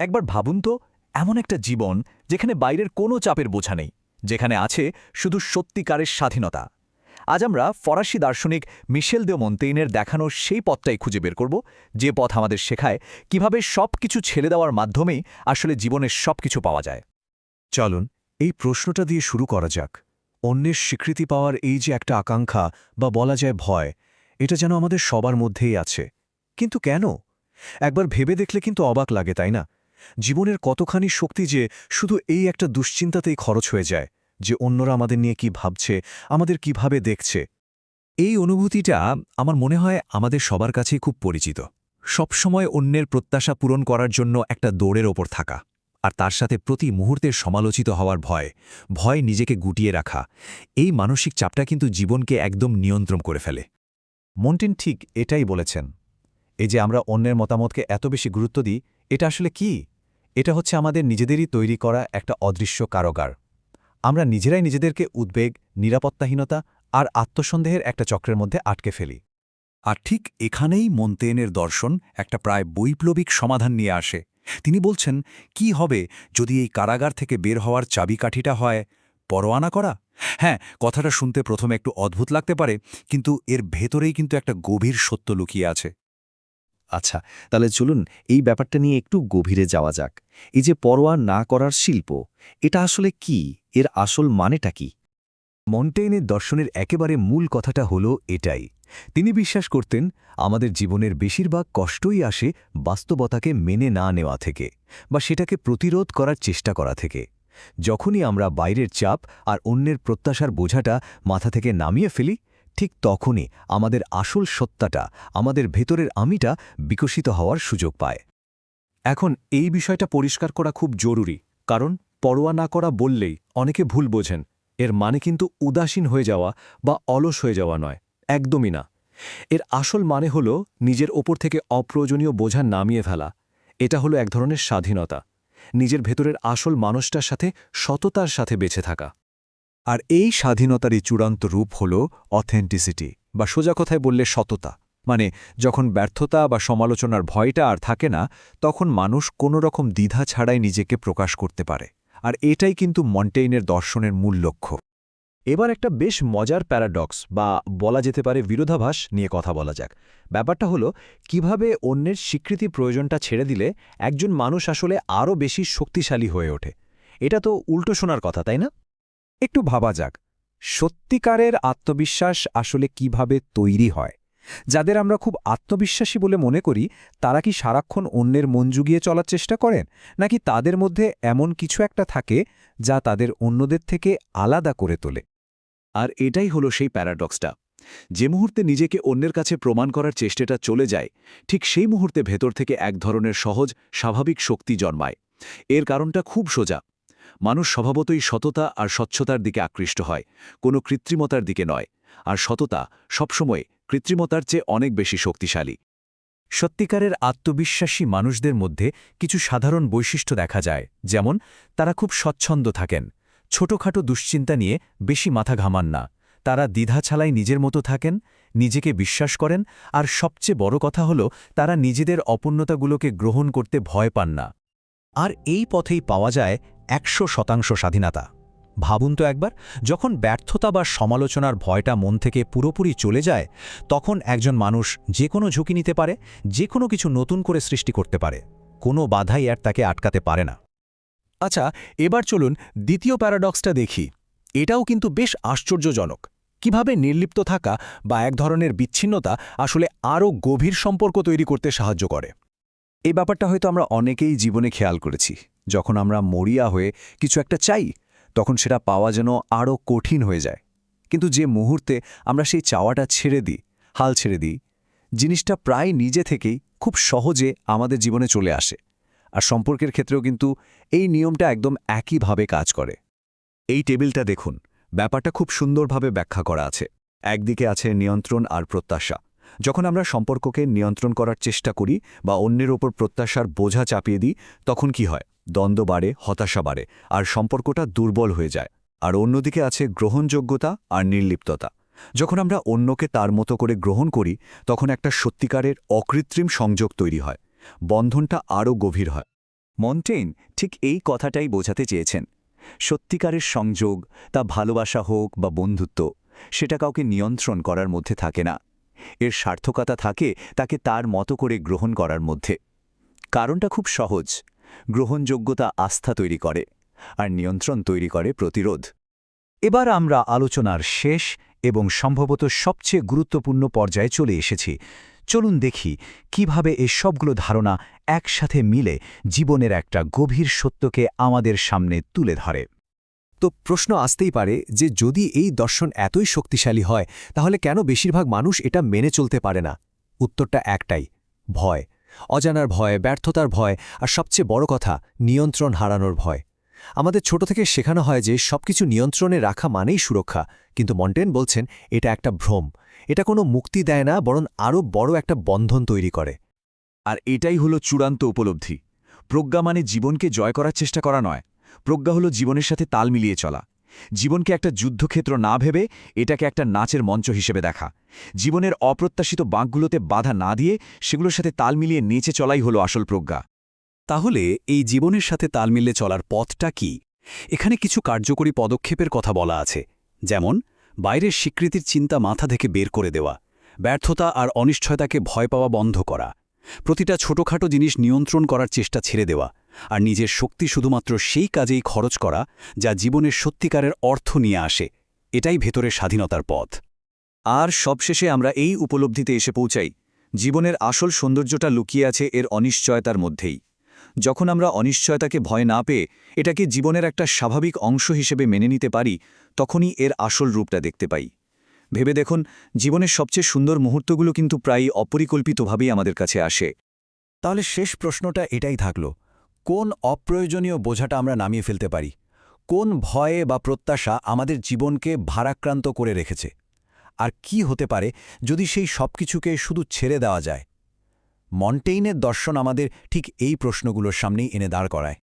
একবার ভাবুন তো, এমন একটা জীবন যেখানে বাইরের কোনো চাপের বোঝা নেই, যেখানে আছে শুধু সত্যিকারের স্বাধীনতা। আজ আমরা ফরাসি দার্শনিক মিশেল দে মন্তেইনের দেখানো সেই পথটাই খুঁজে বের করব, যে পথ আমাদের শেখায় কীভাবে সব কিছু ছেড়ে দেওয়ার মাধ্যমেই আসলে জীবনের সব কিছু পাওয়া যায়। চলুন, এই প্রশ্নটা দিয়ে শুরু করা যাক। অন্যের স্বীকৃতি পাওয়ার এই যে একটা আকাঙ্ক্ষা বা বলা যায় ভয়, এটা যেন আমাদের সবার মধ্যেই আছে। কিন্তু কেন? একবার ভেবে দেখলে কিন্তু অবাক লাগে, তাই না? জীবনের কতখানি শক্তি যে শুধু এই একটা দুশ্চিন্তাতেই খরচ হয়ে যায়, যে অন্যরা আমাদের নিয়ে কি ভাবছে, আমাদের কীভাবে দেখছে। এই অনুভূতিটা আমার মনে হয় আমাদের সবার কাছেই খুব পরিচিত। সবসময় অন্যের প্রত্যাশা পূরণ করার জন্য একটা দৌড়ের ওপর থাকা, আর তার সাথে প্রতি মুহূর্তের সমালোচিত হওয়ার ভয় ভয় নিজেকে গুটিয়ে রাখা, এই মানসিক চাপটা কিন্তু জীবনকে একদম নিয়ন্ত্রণ করে ফেলে। মন্টিন ঠিক এটাই বলেছেন, এই যে আমরা অন্যের মতামতকে এত বেশি গুরুত্ব দিই, এটা আসলে কি? এটা হচ্ছে আমাদের নিজেদেরই তৈরি করা একটা অদৃশ্য কারগার আমরা নিজেরাই নিজেদেরকে উদ্বেগ, নিরাপত্তাহীনতা আর আত্মসন্দেহের একটা চক্রের মধ্যে আটকে ফেলি। আর ঠিক এখানেই মন্তেনের দর্শন একটা প্রায় বৈপ্লবিক সমাধান নিয়ে আসে। তিনি বলছেন, কি হবে যদি এই কারাগার থেকে বের হওয়ার চাবিকাঠিটা হয় পরোয়ানা করা? হ্যাঁ কথাটা শুনতে প্রথমে একটু অদ্ভুত লাগতে পারে, কিন্তু এর ভেতরেই কিন্তু একটা গভীর সত্য লুকিয়ে আছে। আচ্ছা তাহলে চলুন এই ব্যাপারটা নিয়ে একটু গভীরে যাওয়া যাক। এই যে পরোয়া না করার শিল্প, এটা আসলে কি? এর আসল মানেটা কি? মন্টেইনের দর্শনের একেবারে মূল কথাটা হল এটাই। তিনি বিশ্বাস করতেন, আমাদের জীবনের বেশিরভাগ কষ্টই আসে বাস্তবতাকে মেনে না নেওয়া থেকে, বা সেটাকে প্রতিরোধ করার চেষ্টা করা থেকে। যখনই আমরা বাইরের চাপ আর অন্যের প্রত্যাশার বোঝাটা মাথা থেকে নামিয়ে ফেলি ঠিক তখনই আমাদের আসল সত্তাটা, আমাদের ভেতরের আমিটা বিকশিত হওয়ার সুযোগ পায়। এখন এই বিষয়টা পরিষ্কার করা খুব জরুরি, কারণ পরোয়া না করা বললেই অনেকে ভুল বোঝেন। এর মানে কিন্তু উদাসীন হয়ে যাওয়া বা অলস হয়ে যাওয়া নয়, একদমই না। এর আসল মানে হল নিজের ওপর থেকে অপ্রয়োজনীয় বোঝা নামিয়ে ফেলা। এটা হলো এক ধরনের স্বাধীনতা, নিজের ভেতরের আসল মানুষটার সাথে সততার সাথে বেঁচে থাকা। আর এই স্বাধীনতারই চূড়ান্ত রূপ হল অথেন্টিসিটি বা সোজা কথায় বললে সততা। মানে যখন ব্যর্থতা বা সমালোচনার ভয়টা আর থাকে না, তখন মানুষ কোনো রকম দ্বিধা ছাড়াই নিজেকে প্রকাশ করতে পারে। আর এটাই কিন্তু মন্টেইনের দর্শনের মূল লক্ষ্য। এবার একটা বেশ মজার প্যারাডক্স, বা বলা যেতে পারে বিরোধাভাস, নিয়ে কথা বলা যাক। ব্যাপারটা হলো, কীভাবে অন্যের স্বীকৃতি প্রয়োজনটা ছেড়ে দিলে একজন মানুষ আসলে আরও বেশি শক্তিশালী হয়ে ওঠে। এটা তো উল্টো শোনার কথা, তাই না? একটু ভাবা যাক, সত্যিকারের আত্মবিশ্বাস আসলে কীভাবে তৈরি হয়? যাদের আমরা খুব আত্মবিশ্বাসী বলে মনে করি, তারা কি সারাক্ষণ অন্যের মন জুগিয়ে চলার চেষ্টা করেন? নাকি তাদের মধ্যে এমন কিছু একটা থাকে, যা তাদের অন্যদের থেকে আলাদা করে তোলে? আর এটাই হলো সেই প্যারাডক্সটা। যে মুহূর্তে নিজেকে অন্যের কাছে প্রমাণ করার চেষ্টাটা চলে যায়, ঠিক সেই মুহূর্তে ভেতর থেকে এক ধরনের সহজ, স্বাভাবিক শক্তি জন্মায়। এর কারণটা খুব সোজা। মানুষ স্বভাবতই সততা আর স্বচ্ছতার দিকে আকৃষ্ট হয়, কোনো কৃত্রিমতার দিকে নয়, আর সততা সবসময় কৃত্রিমতার চেয়ে অনেক বেশি শক্তিশালী। সত্যিকারের আত্মবিশ্বাসী মানুষদের মধ্যে কিছু সাধারণ বৈশিষ্ট্য দেখা যায়, যেমন তারা খুব স্বচ্ছন্দ থাকেন, ছোটখাটো দুশ্চিন্তা নিয়ে বেশি মাথা ঘামান না, তারা দ্বিধা ছালাই নিজের মতো থাকেন, নিজেকে বিশ্বাস করেন, আর সবচেয়ে বড় কথা হল তারা নিজেদের অপূর্ণতাগুলোকে গ্রহণ করতে ভয় পান না। আর এই পথেই পাওয়া যায় একশো শতাংশ স্বাধীনতা। ভাবুন তো একবার, যখন ব্যর্থতা বা সমালোচনার ভয়টা মন থেকে পুরোপুরি চলে যায়, তখন একজন মানুষ যে কোনো ঝুঁকি নিতে পারে, যে কোনো কিছু নতুন করে সৃষ্টি করতে পারে। কোনো বাধাই আর তাকে আটকাতে পারে না। আচ্ছা এবার চলুন দ্বিতীয় প্যারাডক্সটা দেখি। এটাও কিন্তু বেশ আশ্চর্যজনক। কীভাবে নির্লিপ্ত থাকা বা এক ধরনের বিচ্ছিন্নতা আসলে আরও গভীর সম্পর্ক তৈরি করতে সাহায্য করে? এই ব্যাপারটা হয়তো আমরা অনেকেই জীবনে খেয়াল করেছি। যখন আমরা মরিয়া হয়ে কিছু একটা চাই, তখন সেটা পাওয়া যেন আরও কঠিন হয়ে যায়। কিন্তু যে মুহূর্তে আমরা সেই চাওয়াটা ছেড়ে দিই, হাল ছেড়ে দিই, জিনিসটা প্রায় নিজে থেকেই খুব সহজে আমাদের জীবনে চলে আসে। আর সম্পর্কের ক্ষেত্রেও কিন্তু এই নিয়মটা একদম একইভাবে কাজ করে। এই টেবিলটা দেখুন, ব্যাপারটা খুব সুন্দরভাবে ব্যাখ্যা করা আছে। একদিকে আছে নিয়ন্ত্রণ আর প্রত্যাশা। যখন আমরা সম্পর্ককে নিয়ন্ত্রণ করার চেষ্টা করি বা অন্যের ওপর প্রত্যাশার বোঝা চাপিয়ে দিই, তখন কি হয়? দ্বন্দ্ব বাড়ে, হতাশা বাড়ে, আর সম্পর্কটা দুর্বল হয়ে যায়। আর অন্যদিকে আছে গ্রহণযোগ্যতা আর নির্লিপ্ততা। যখন আমরা অন্যকে তার মতো করে গ্রহণ করি, তখন একটা সত্যিকারের অকৃত্রিম সংযোগ তৈরি হয়। বন্ধনটা আরও গভীর হয়। মন্টেইন ঠিক এই কথাটাই বোঝাতে চেয়েছেন। সত্যিকারের সংযোগ, তা ভালোবাসা হোক বা বন্ধুত্ব, সেটা কাউকে নিয়ন্ত্রণ করার মধ্যে থাকে না। এর সার্থকতা থাকে তাকে তার মতো করে গ্রহণ করার মধ্যে। কারণটা খুব সহজ। গ্রহণযোগ্যতা আস্থা তৈরি করে আর নিয়ন্ত্রণ তৈরি করে প্রতিরোধ। এবার আমরা আলোচনার শেষ এবং সম্ভবত সবচেয়ে গুরুত্বপূর্ণ পর্যায়ে চলে এসেছি। চলুন দেখি কীভাবে এই সবগুলো ধারণা একসাথে মিলে জীবনের একটা গভীর সত্যকে আমাদের সামনে তুলে ধরে। তো প্রশ্ন আসতেই পারে যে যদি এই দর্শন এতই শক্তিশালী হয়, তাহলে কেন বেশিরভাগ মানুষ এটা মেনে চলতে পারে না? উত্তরটা একটাই, ভয়। অজানার ভয়, ব্যর্থতার ভয়, আর সবচেয়ে বড় কথা, নিয়ন্ত্রণ হারানোর ভয়। আমাদের ছোট থেকে শেখানো হয় যে সবকিছু নিয়ন্ত্রণে রাখা মানেই সুরক্ষা। কিন্তু মন্টেন বলছেন, এটা একটা ভ্রম। এটা কোনো মুক্তি দেয় না, বরং আরও বড় একটা বন্ধন তৈরি করে। আর এটাই হলো চূড়ান্ত উপলব্ধি। প্রজ্ঞা মানে জীবনকে জয় করার চেষ্টা করা নয়। প্রজ্ঞা হলো জীবনের সাথে তাল মিলিয়ে চলা। জীবনকে একটা যুদ্ধক্ষেত্র না ভেবে এটাকে একটা নাচের মঞ্চ হিসেবে দেখা। জীবনের অপ্রত্যাশিত বাঁকগুলোতে বাধা না দিয়ে সেগুলোর সাথে তাল মিলিয়ে নেচে চলাই হলো আসল প্রজ্ঞা। তাহলে এই জীবনের সাথে তাল মিলিয়ে চলার পথটা কি? এখানে কিছু কার্যকরী পদক্ষেপের কথা বলা আছে। যেমন, বাইরের স্বীকৃতির চিন্তা মাথা থেকে বের করে দেওয়া, ব্যর্থতা আর অনিশ্চয়তাকে ভয় পাওয়া বন্ধ করা, প্রতিটা ছোটখাটো জিনিস নিয়ন্ত্রণ করার চেষ্টা ছেড়ে দেওয়া আর নিজের শক্তি শুধুমাত্র সেই কাজেই খরচ করা যা জীবনের সত্যিকারের অর্থ নিয়ে আসে, এটাই ভেতরে স্বাধীনতার পথ। আর সবশেষে আমরা এই উপলব্ধিতে এসে পৌঁছাই, জীবনের আসল সৌন্দর্যটা লুকিয়ে আছে এর অনিশ্চয়তার মধ্যেই। যখন আমরা অনিশ্চয়তাকে ভয় না পেয়ে এটাকে জীবনের একটা স্বাভাবিক অংশ হিসেবে মেনে নিতে পারি, তখনই এর আসল রূপটা দেখতে পাই। ভেবে দেখুন, জীবনের সবচেয়ে সুন্দর মুহূর্তগুলো কিন্তু প্রায়ই অপরিকল্পিতভাবেই আমাদের কাছে আসে। তাহলে শেষ প্রশ্নটা এটাই থাকল কোন অপ্রয়োজনীয় বোঝাটা আমরা নামিয়ে ফেলতে পারি? কোন ভয়ে বা প্রত্যাশা আমাদের জীবনকে ভারাক্রান্ত করে রেখেছে? আর কি হতে পারে যদি সেই সব কিছুকে শুধু ছেড়ে দেওয়া যায়? মন্টেইনের দর্শন আমাদের ঠিক এই প্রশ্নগুলোর সামনেই এনে দাঁড় করায়।